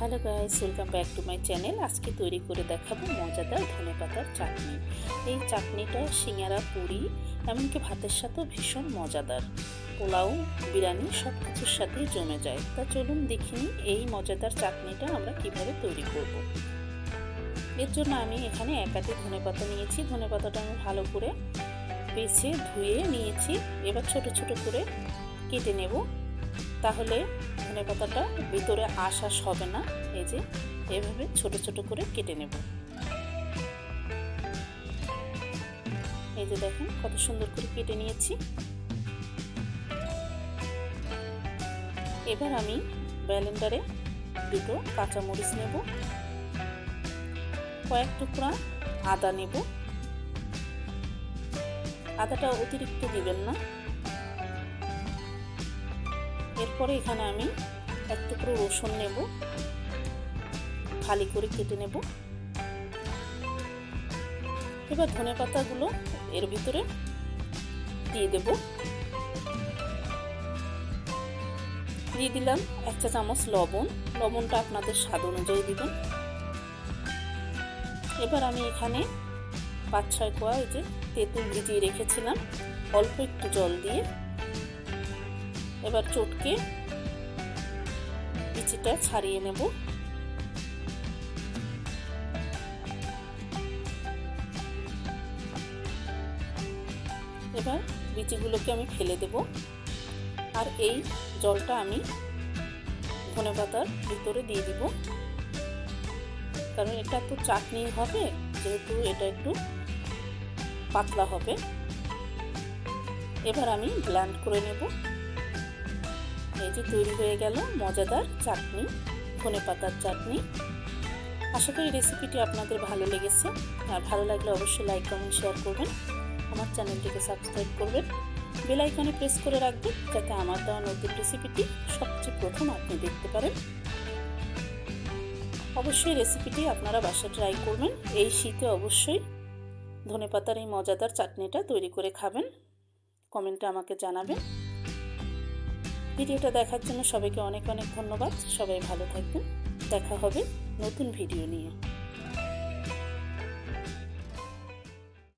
Hello guys welcome back to my channel আজকে তৈরি করে দেখাবো মজাদার ধনে পাতার চাটনি। এই চাটনিটা সিঙ্গারা, পুরি, এমনকি ভাতের সাথেও ভীষণ মজাদার। পোলাও, বিরিয়ানি সব কিছুর সাথেই জমে যায়। তা চলুন দেখিনি এই মজাদার চাটনিটা আমরা কীভাবে তৈরি করব। এর জন্য আমি এখানে একাটি ধনে পাতা নিয়েছি। ধনে পাতাটা আমি ভালো করে বেছে ধুয়ে নিয়েছি। এবার ছোট ছোট করে কেটে নেব। তাহলে ধনে পাতাটা ভিতরে আশ আশ হবে না। এই যে, এভাবে ছোট ছোট করে কেটে নেব। এই যে দেখেন, কত সুন্দর করে কেটে নিয়েছি। এবার আমি ব্যালেন্ডারে দুটো কাঁচামরিচ নেব। কয়েক টুকরা আদা নেব। আদাটা অতিরিক্ত দিবেন না। এরপরে এখানে আমি এক টুকরো রসুন নেব। খালি করে কেটে নেব। এবার ধনে পাতাগুলো এর ভিতরে দিয়ে দেব। দিয়ে দিলাম এক চা চামচ লবণ। লবণটা আপনাদের স্বাদ অনুযায়ী দিবেন। এবার আমি এখানে পাঁচ ছয় কোয়া এই যে তেঁতুল ভিজিয়ে রেখেছিলাম। অল্প একটু জল দিয়ে এবার চটকে বিচিটা ছাড়িয়ে নেব। এবার বিচিগুলোকে আমি ফেলে দেব। আর এই জলটা আমি ধনে পাতার ভিতরে দিয়ে দিব। কারণ এটা তো চাটনি হবে, যেহেতু এটা একটু পাতলা হবে। এবার আমি ব্ল্যান্ড করে নেব। এই তৈরি হয়ে গেল মজাদার চাটনি, ধনে পাতার চাটনি। আশা করি রেসিপিটি আপনাদের ভালো লেগেছে। আর ভালো লাগলে অবশ্যই লাইক কমেন্ট শেয়ার করবেন। আমার চ্যানেলটিকে সাবস্ক্রাইব করবেন। বেল আইকনে প্রেস করে রাখবেন যাতে আমার দেওয়া নতুন রেসিপিটি সবচেয়ে প্রথম আপনি দেখতে পারেন। অবশ্যই রেসিপিটি আপনারা বাসায় ট্রাই করবেন। এই শীতে অবশ্যই ধনে পাতার এই মজাদার চাটনিটা তৈরি করে খাবেন। কমেন্টে আমাকে জানাবেন। ভিডিওটা দেখার জন্য সবাইকে অনেক অনেক ধন্যবাদ। সবাই ভালো থাকবেন। দেখা হবে নতুন ভিডিও নিয়ে।